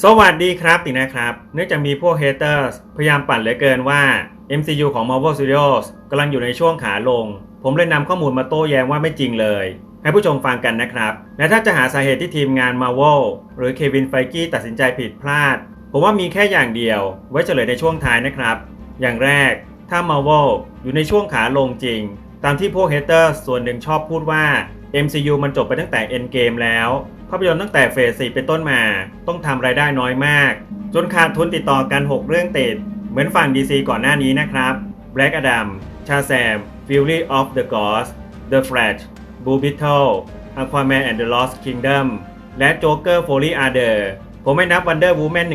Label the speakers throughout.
Speaker 1: สวัสดีครับตินะครับ เนื่องจากมีพวกเฮเตอร์พยายามปั่นเหลือเกินว่า MCU ของ Marvel Studios กำลังอยู่ในช่วงขาลง ผมเลยนำข้อมูลมาโต้แย้งว่าไม่จริงเลย ให้ผู้ชมฟังกันนะครับ และถ้าจะหาสาเหตุที่ทีมงาน Marvel หรือเควินไฟกี้ตัดสินใจผิดพลาด ผมว่ามีแค่อย่างเดียว ไว้เฉลยในช่วงท้ายนะครับ อย่างแรก ถ้า Marvel อยู่ในช่วงขาลงจริง ตามที่พวกเฮเตอร์ส่วนหนึ่งชอบพูดว่า MCU มันจบไปตั้งแต่ Endgame แล้ว ภาพยนตร์ตั้งแต่เฟส4เป็นต้นมา ต้องทำรายได้น้อยมาก จนขาดทุนติดต่อกัน 6 เรื่องติด เหมือนฝั่ง DC ก่อนหน้านี้นะครับ Black Adam Shazam Fury of the Gods The Flash Blue Beetle Aquaman and the Lost Kingdom และ Joker Foley Other ผมไม่นับ Wonder Woman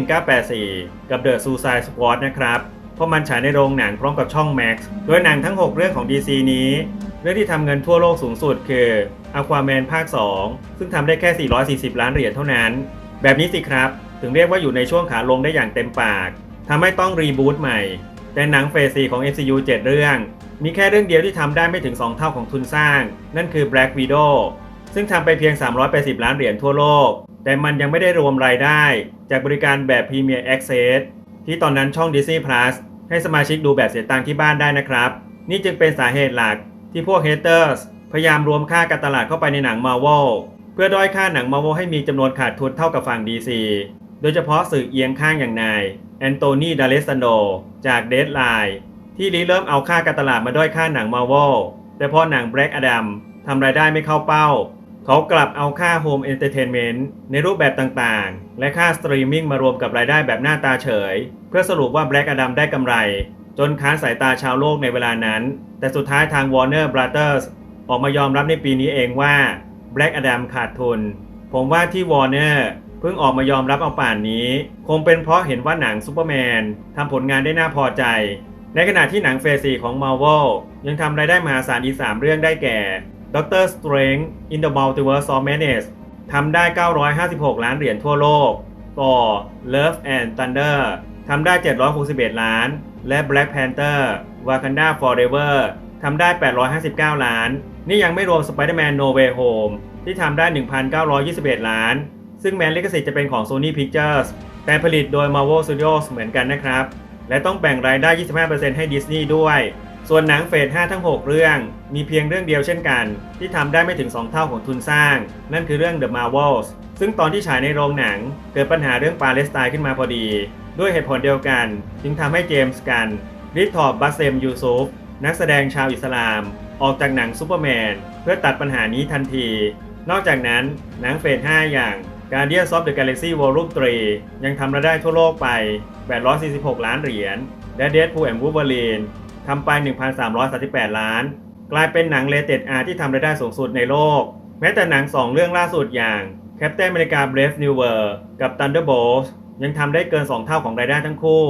Speaker 1: 1984 กับ The Suicide Squad นะครับ เพราะมันฉายในโรงหนังพร้อมกับช่อง Max โดยหนังทั้ง 6 เรื่องของ DC นี้ เรื่องที่ทำเงินทั่วโลกสูงสุดคือ Aquaman ภาค 2 ซึ่งทำได้แค่ 440 ล้านเหรียญเท่านั้น แบบนี้สิครับ ถึงเรียกว่าอยู่ในช่วงขาลงได้อย่างเต็มปากทำให้ต้องรีบูตใหม่ แต่หนังเฟส4ของ MCU 7 เรื่อง มีแค่เรื่องเดียวที่ทำได้ไม่ถึง 2 เท่าของทุนสร้าง นั่นคือ Black Widow ซึ่งทำไปเพียง 380 ล้านเหรียญทั่วโลก แต่มันยังไม่ได้รวมรายได้ จากบริการแบบ Premier Access ที่ตอนนั้นช่อง Disney Plus ให้สมาชิกดูแบบเสียตังค์ที่บ้านได้นะครับ นี่จึงเป็นสาเหตุหลักที่พวก Haters พยายามรวมค่าการตลาดเข้าไปในหนัง Marvel เพื่อด้อยค่าหนัง Marvel ให้มีจำนวนขาดทุนเท่ากับฝั่ง DC โดยเฉพาะสื่อเอียงข้างอย่างนายแอนโทนีดาเลสซานโดจาก Deadline ที่ริเริ่มเอาค่าการตลาดมาด้อยค่าหนัง Marvel แต่พอหนัง Black Adam ทำรายได้ไม่เข้าเป้า เขากลับเอาค่า Home Entertainment ในรูปแบบต่างๆ และค่าสตรีมมิ่งมารวมกับรายได้แบบหน้าตาเฉย เพื่อสรุปว่า Black Adam ได้กำไร จนค้านสายตาชาวโลกในเวลานั้น แต่สุดท้ายทาง Warner Brothers ออกมายอมรับในปีนี้เองว่า Black Adam ขาดทุน ผมว่าที่ Warner เพิ่งออกมายอมรับเอาป่านนี้ คงเป็นเพราะเห็นว่าหนังซูเปอร์แมนทำผลงานได้น่าพอใจ ในขณะที่หนังเฟส4ของ Marvel ยังทำรายได้มหาศาลอีก3เรื่องได้แก่ Doctor Strange in the Multiverse of Madness ทำได้ 956 ล้านเหรียญทั่วโลก Thor Love and Thunder ทำได้ 761 ล้าน และ Black Panther Wakanda Forever ทำได้ 859 ล้าน นี่ยังไม่รวม Spider-Man No Way Home ที่ทำได้ 1,921 ล้าน ซึ่งแม้ลิขสิทธิ์จะเป็นของ Sony Pictures แต่ผลิตโดย Marvel Studios เหมือนกันนะครับ และต้องแบ่งรายได้ 25%ให้ดิสนีย์ด้วย ส่วนหนังเฟส 5 ทั้ง 6 เรื่อง มีเพียงเรื่องเดียวเช่นกัน ที่ทำได้ไม่ถึง 2 เท่าของทุนสร้าง นั่นคือเรื่อง The Marvels ซึ่งตอนที่ฉายในโรงหนัง เกิดปัญหาเรื่องปาเลสไตน์ขึ้นมาพอดี ด้วยเหตุผลเดียวกัน จึงทำให้เจมส์กันริทอร์บัสเซมยูซุฟนักแสดงชาวอิสลาม ออกจากหนังซูเปอร์แมนเพื่อตัดปัญหานี้ทันที นอกจากนั้นหนังเฟส 5 อย่าง Guardians of the Galaxy Volume 3 ยังทำรายได้ทั่วโลกไป 846 ล้านเหรียญและ Deadpool and Wolverine ทำไป 1,338 ล้าน กลายเป็นหนังเลเต็ดอาร์ที่ทำรายได้สูงสุดในโลก แม้แต่หนัง 2 เรื่องล่าสุดอย่าง Captain America Brave New World กับ Thunderbolts ยังทำได้เกิน 2 เท่าของรายได้ทั้งคู่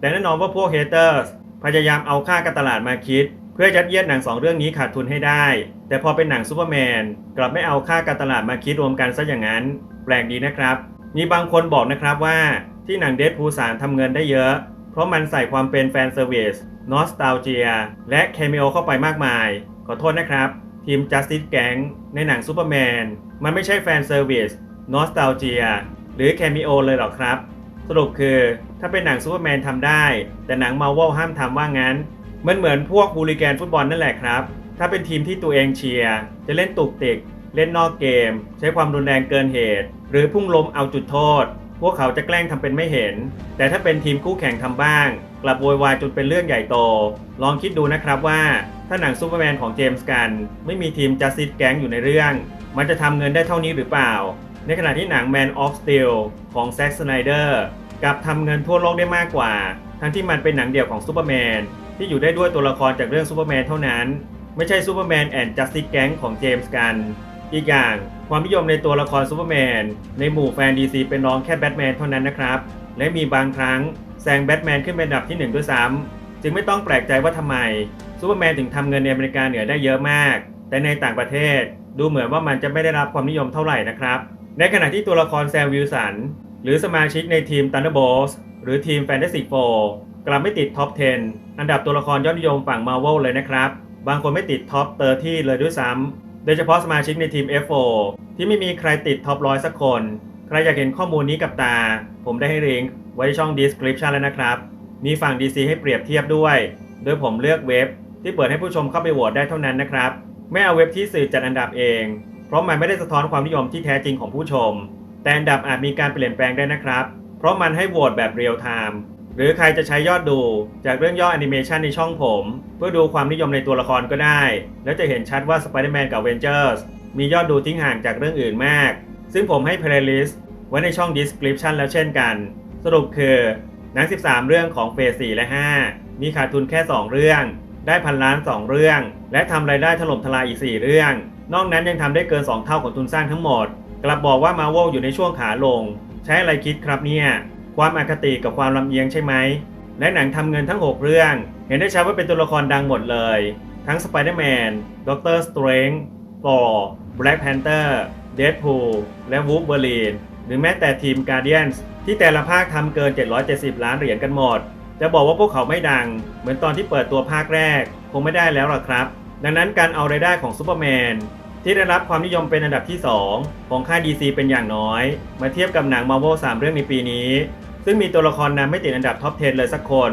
Speaker 1: แต่แน่นอนว่าพวก Haters พยายามเอาค่าการตลาดมาคิด เพื่อยัดเยียดหนัง 2 เรื่องนี้ขาดทุนให้ได้ แต่พอเป็นหนังซูเปอร์แมนกลับไม่เอาค่าการตลาดมาคิดรวมกันซะอย่างนั้น แปลกดีนะครับ มีบางคนบอกนะครับว่าที่หนังเด p พูสามทำเงินได้เยอะ เพราะมันใส่ความเป็นแฟนเซอร์วิสนอสตาเจียและเคมิโอเข้าไปมากมาย ขอโทษนะครับ ทีม Justice Gang ในหนังซูเปอร์แมนมันไม่ใช่แฟนเซอร์วิสนอสตาเจียหรือเคมิโอเลยหรอกครับ สรุปคือถ้าเป็นหนังซูเปอร์แมนทำได้ แต่หนังมา r v วลห้ามทำว่างั้น มันเหมือนพวกฮูลิแกนฟุตบอลนั่นแหละครับ ถ้าเป็นทีมที่ตัวเองเชียร์จะเล่นตุกติก เล่นนอกเกม ใช้ความรุนแรงเกินเหตุ หรือพุ่งล้มเอาจุดโทษ พวกเขาจะแกล้งทำเป็นไม่เห็น แต่ถ้าเป็นทีมคู่แข่งทำบ้าง กลับโวยวายจนเป็นเรื่องใหญ่โต ลองคิดดูนะครับว่า ถ้าหนังซูเปอร์แมนของเจมส์กัน ไม่มีทีมจัสติสแก๊งอยู่ในเรื่อง มันจะทำเงินได้เท่านี้หรือเปล่า ในขณะที่หนัง Man of Steel ของแซ็กสไนเดอร์กลับทำเงินทั่วโลกได้มากกว่า ทั้งที่มันเป็นหนังเดี่ยวของซูเปอร์แมนที่อยู่ได้ด้วยตัวละครจากเรื่องซูเปอร์แมนเท่านั้น ไม่ใช่ซูเปอร์แมนแอนด์จัสติสแก๊งของเจมส์กัน อีกอย่างความนิยมในตัวละครซูเปอร์แมนในหมู่แฟนดีซีเป็นรองแค่แบทแมนเท่านั้นนะครับ และมีบางครั้งแซงแบทแมนขึ้นเป็นอันดับที่ 1 ด้วยซ้ำจึงไม่ต้องแปลกใจว่าทำไมซูเปอร์แมนถึงทำเงินในอเมริกาเหนือได้เยอะมาก แต่ในต่างประเทศดูเหมือนว่ามันจะไม่ได้รับความนิยมเท่าไหร่นะครับ ในขณะที่ตัวละครแซมวิลสันหรือสมาชิกในทีม Thunderbolts หรือทีม Fantastic Four กลับไม่ติดท็อป 10 อันดับตัวละครยอดนิยมฝั่ง Marvel เลยนะครับ บางคนไม่ติดท็อปเตอร์ที่เลยด้วยซ้ำ โดยเฉพาะสมาชิกในทีม F4 ที่ไม่มีใครติดท็อปร้อยสักคน ใครอยากเห็นข้อมูลนี้กับตา ผมได้ให้ลิงก์ไว้ช่อง description แล้วนะครับ มีฝั่ง DC ให้เปรียบเทียบด้วย โดยผมเลือกเว็บ ที่เปิดให้ผู้ชมเข้าไปโหวตได้เท่านั้นนะครับ ไม่เอาเว็บที่สื่อจัดอันดับเอง เพราะมันไม่ได้สะท้อนความนิยมที่แท้จริงของผู้ชม แต่อันดับอาจมีการเปลี่ยนแปลงได้นะครับ เพราะมันให้โหวตแบบเรียลไทม์ หรือใครจะใช้ยอดดูจากเรื่องย่อแอนิเมชันในช่องผม เพื่อดูความนิยมในตัวละครก็ได้ แล้วจะเห็นชัดว่า Spider-Man กับ Avengers มียอดดูทิ้งห่างจากเรื่องอื่นมาก ซึ่งผมให้ playlist ไว้ในช่อง description แล้วเช่นกัน สรุปคือหนัง 13 เรื่องของเฟส4และ 5 มีขาดทุนแค่ 2 เรื่อง ได้พันล้าน 2 เรื่อง และทำรายได้ถล่มทลายอีก 4 เรื่อง นอกนั้นยังทำได้เกิน 2 เท่าของทุนสร้างทั้งหมด กลับบอกว่า Marvel อยู่ในช่วงขาลง ใช้อะไรคิดครับเนี่ย ความอคติกับความลำเอียงใช่ไหม และหนังทำเงินทั้ง 6 เรื่อง เห็นได้ชัดว่าเป็นตัวละครดังหมดเลย ทั้ง Spider-Man Doctor Strange Thor Black Panther Deadpool และ Wolverine หรือแม้แต่ทีม Guardians ที่แต่ละภาคทำเกิน 770 ล้านเหรียญกันหมด จะบอกว่าพวกเขาไม่ดัง เหมือนตอนที่เปิดตัวภาคแรก คงไม่ได้แล้วหรอกครับ ดังนั้นการเอารายได้ของซูเปอร์แมนที่ได้รับความนิยมเป็นอันดับที่ 2 ของค่าย DC เป็นอย่างน้อย มาเทียบกับหนัง Marvel 3 เรื่องในปีนี้ ซึ่งมีตัวละครนำไม่ติดอันดับท็อป 10 เลยสักคน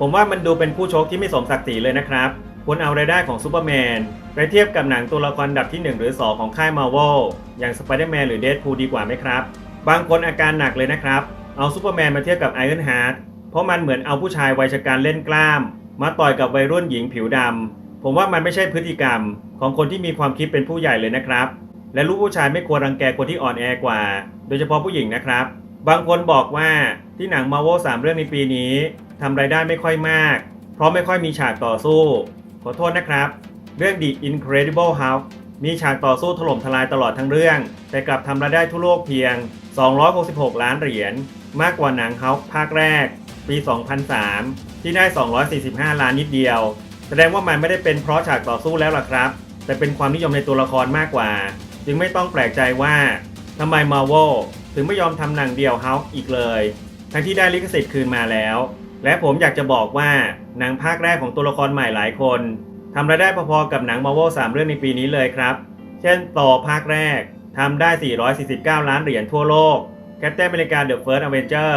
Speaker 1: ผมว่ามันดูเป็นคู่ชกที่ไม่สมศักดิ์ศรีเลยนะครับควรเอารายได้ของซูเปอร์แมนไปเทียบกับหนังตัวละครดับที่ 1 หรือ 2 ของค่าย Marvel อย่าง Spider-Man หรือ Deadpool ดีกว่าไหมครับ บางคนอาการหนักเลยนะครับ เอาซูเปอร์แมนมาเทียบกับ Iron Heart เพราะมันเหมือนเอาผู้ชายวัยชการเล่นกล้าม มาต่อยกับวัยรุ่นหญิงผิวดำผมว่ามันไม่ใช่พฤติกรรม ของคนที่มีความคิดเป็นผู้ใหญ่เลยนะครับ และลูกผู้ชายไม่ควรรังแกคนที่อ่อนแอกว่า โดยเฉพาะผู้หญิงนะครับ บางคนบอกว่าที่หนัง Marvel 3เรื่องในปีนี้ทำรายได้ไม่ค่อยมาก เพราะไม่ค่อยมีฉากต่อสู้ ขอโทษนะครับ เรื่อง The Incredible Hulk มีฉากต่อสู้ถล่มทลายตลอดทั้งเรื่อง แต่กลับทำรายได้ทั่วโลกเพียง 266 ล้านเหรียญ มากกว่าหนัง Hulk ภาคแรก ปี 2003 ที่ได้ 245 ล้านนิดเดียว แสดงว่ามันไม่ได้เป็นเพราะฉากต่อสู้แล้วล่ะครับ แต่เป็นความนิยมในตัวละครมากกว่า จึงไม่ต้องแปลกใจว่าทำไม Marvel ถึงไม่ยอมทำหนังเดียว Hulk อีกเลย ทั้งที่ได้ลิขสิทธิ์คืนมาแล้ว และผมอยากจะบอกว่าหนังภาคแรกของตัวละครใหม่หลายคนทำรายได้พอๆกับหนัง Marvel 3เรื่องในปีนี้เลยครับ เช่นต่อภาคแรกทำได้ 449 ล้านเหรียญทั่วโลก Captain America The First Avenger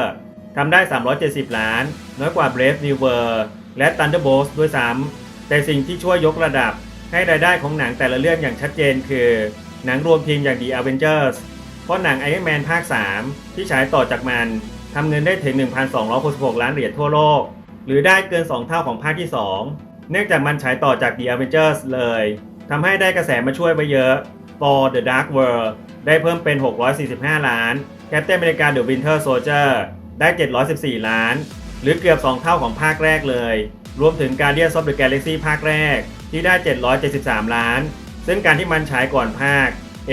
Speaker 1: ทำได้ 370 ล้าน น้อยกว่า Brave New World และ Thunderbolts ด้วยซ้ำแต่สิ่งที่ช่วยยกระดับให้รายได้ของหนังแต่ละเรื่องอย่างชัดเจนคือ หนังรวมทีมอย่าง The Avengers เพราะหนัง Iron Man ภาค 3 ที่ฉายต่อจากมันทำเงินได้ถึง 1,266 ล้านเหรียญทั่วโลก หรือได้เกิน 2 เท่าของภาคที่ 2 เนื่องจากมันฉายต่อจาก The Avengers เลยทำให้ได้กระแสมาช่วยไว้เยอะ Thor The Dark World ได้เพิ่มเป็น 645 ล้าน Captain America The Winter Soldier ได้ 714 ล้าน หรือเกือบ 2 เท่าของภาคแรกเลย รวมถึง Guardians of the Galaxy ภาคแรกที่ได้ 773 ล้าน ซึ่งการที่มันฉายก่อนภาค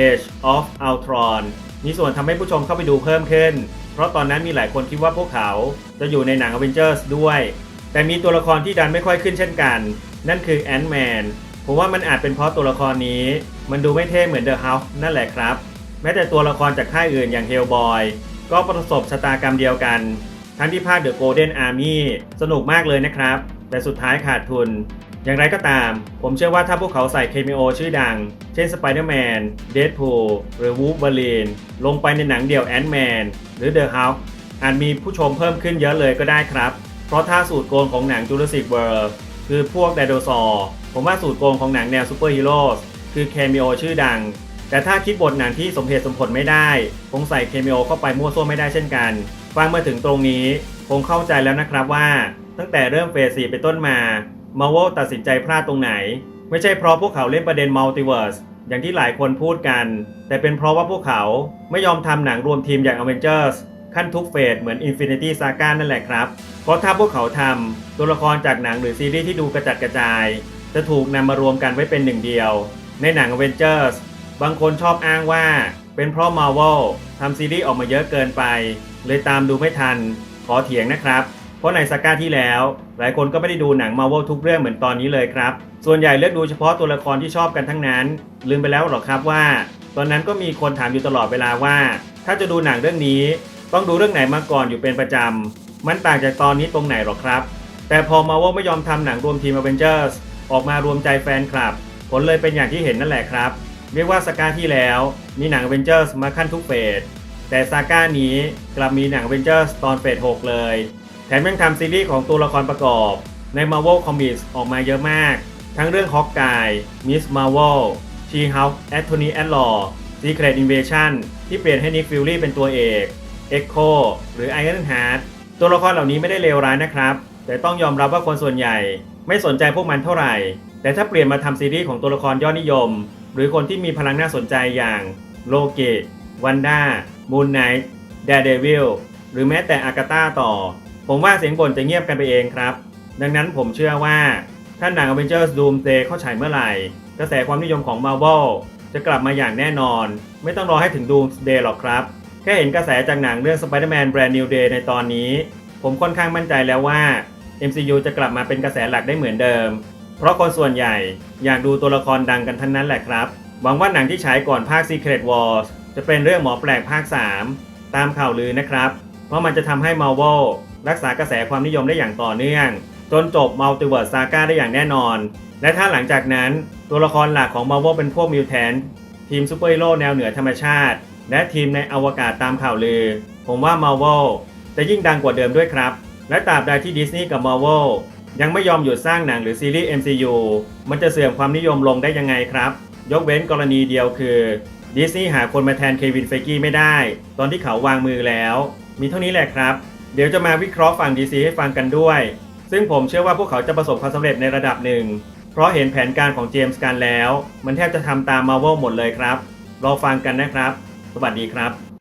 Speaker 1: Age of Ultron มีส่วนทำให้ผู้ชมเข้าไปดูเพิ่มขึ้น เพราะตอนนั้นมีหลายคนคิดว่าพวกเขาจะอยู่ในหนัง Avengers ด้วย แต่มีตัวละครที่ดันไม่ค่อยขึ้นเช่นกัน นั่นคือ Ant-Man ผมว่ามันอาจเป็นเพราะตัวละครนี้ มันดูไม่เท่เหมือน The Hulk นั่นแหละครับ แม้แต่ตัวละครจากค่ายอื่นอย่าง Hellboy ก็ประสบชะตากรรมเดียวกันทั้งที่ภาค The Golden Army สนุกมากเลยนะครับ แต่สุดท้ายขาดทุน อย่างไรก็ตาม ผมเชื่อว่าถ้าพวกเขาใส่เคมีโอชื่อดัง เช่น Spider-Man Deadpool หรือ Wolverine ลงไปในหนังเดี่ยว Ant-Man หรือ The Hulk อาจมีผู้ชมเพิ่มขึ้นเยอะเลยก็ได้ครับ เพราะถ้าสูตรโกงของหนัง Jurassic World คือพวกไดโนเสาร์ผมว่าสูตรโกงของหนังแนวซูเปอร์ฮีโร่คือเคมีโอชื่อดัง แต่ถ้าคิดบทหนังที่สมเหตุสมผลไม่ได้คงใส่เคมีโอเข้าไปมั่วซั่วไม่ได้เช่นกันฟังมาถึงตรงนี้คงเข้าใจแล้วนะครับว่า ตั้งแต่เริ่มเฟส4เป็นต้นมา มาโวตัดสินใจพลาดตรงไหน ไม่ใช่เพราะพวกเขาเล่นประเด็นมัลติเวิร์สอย่างที่หลายคนพูดกัน แต่เป็นเพราะว่าพวกเขาไม่ยอมทำหนังรวมทีมอย่าง Avengers ขั้นทุกเฟสเหมือน Infinity Saga นั่นแหละครับ เพราะถ้าพวกเขาทำตัวละครจากหนังหรือซีรีส์ที่ดูกระจัดกระจาย จะถูกนำมารวมกันไว้เป็นหนึ่งเดียว ในหนัง Avengers บางคนชอบอ้างว่า เป็นเพราะ Marvel ทำซีรีส์ออกมาเยอะเกินไป เลยตามดูไม่ทัน ขอเถียงนะครับ ราะในสก้าที่แล้ว หลายคนก็ไม่ได้ดูหนัง Marvel ทุกเรื่องเหมือนตอนนี้เลยครับ ส่วนใหญ่เลือกดูเฉพาะตัวละครที่ชอบกันทั้งนั้น ลืมไปแล้วหรอครับว่า ตอนนั้นก็มีคนถามอยู่ตลอดเวลาว่า ถ้าจะดูหนังเรื่องนี้ ต้องดูเรื่องไหนมาก่อนอยู่เป็นประจำ มันต่างจากตอนนี้ตรงไหนหรอครับ แต่พอมาว่าไม่ยอมทำหนังรวมทีม Avengers ออกมารวมใจแฟนคลับ ผลเลยเป็นอย่างที่เห็นนั่นแหละครับ เรียกว่าสกาที่แล้วมีหนัง Avengers มาขั้นทุกเฟสแต่ซาก้านี้กลับมีหนัง Avengers ตอนเฟส6เลย แถมยังทำซีรีส์ของตัวละครประกอบ ใน Marvel Comics ออกมาเยอะมาก ทั้งเรื่อง Hawkeye Miss Marvel She-Hulk Anthony a d l a w Secret Invasion ที่เปลี่ยนให้ Nick Fury เป็นตัวเอก Echo หรือ Iron Heart ตัวละครเหล่านี้ไม่ได้เลวร้ายนะครับ แต่ต้องยอมรับว่าคนส่วนใหญ่ ไม่สนใจพวกมันเท่าไหร่ แต่ถ้าเปลี่ยนมาทำซีรีส์ของตัวละครยอดนิยม หรือคนที่มีพลังน่าสนใจอย่างโลเกตวันด้ามูนไนท์เดเดวิลหรือแม้แต่อากาตาต่อ ผมว่าเสียงบ่นจะเงียบกันไปเองครับ ดังนั้นผมเชื่อว่าถ้าหนัง Avengers Doomsday เข้าฉายเมื่อไหร่ กระแสความนิยมของ Marvel จะกลับมาอย่างแน่นอน ไม่ต้องรอให้ถึง Doomsday หรอกครับ แค่เห็นกระแสจากหนังเรื่อง Spider-Man Brand New Day ในตอนนี้ ผมค่อนข้างมั่นใจแล้วว่า MCU จะกลับมาเป็นกระแสหลักได้เหมือนเดิม เพราะคนส่วนใหญ่อยากดูตัวละครดังกันทั้งนั้นแหละครับ หวังว่าหนังที่ฉายก่อนภาค Secret Wars จะเป็นเรื่องหมอแปลกภาค 3 ตามข่าวลือนะครับ เพราะมันจะทำให้ Marvel รักษากระแสความนิยมได้อย่างต่อเนื่อง จนจบ Multiverse Saga ได้อย่างแน่นอน และถ้าหลังจากนั้นตัวละครหลักของ Marvel เป็นพวกมิวแทนทีมซูเปอร์ฮีโร่แนวเหนือธรรมชาติ และทีมในอวกาศตามข่าวลือ ผมว่า Marvel จะยิ่งดังกว่าเดิมด้วยครับ และตราบใดที่ดิสนีย์กับ Marvel ยังไม่ยอมหยุดสร้างหนังหรือซีรีส์ MCU มันจะเสื่อมความนิยมลงได้ยังไงครับ ยกเว้นกรณีเดียวคือดิสนีย์หาคนมาแทนเควินเฟกี้ไม่ได้ ตอนที่เขาวางมือแล้ว มีเท่านี้แหละครับ เดี๋ยวจะมาวิเคราะห์ฝั่ง DC ให้ฟังกันด้วย ซึ่งผมเชื่อว่าพวกเขาจะประสบความสำเร็จในระดับหนึ่ง เพราะเห็นแผนการของเจมส์กันแล้ว มันแทบจะทำตามมาเวลหมดเลยครับ รอฟังกันนะครับ สวัสดีครับ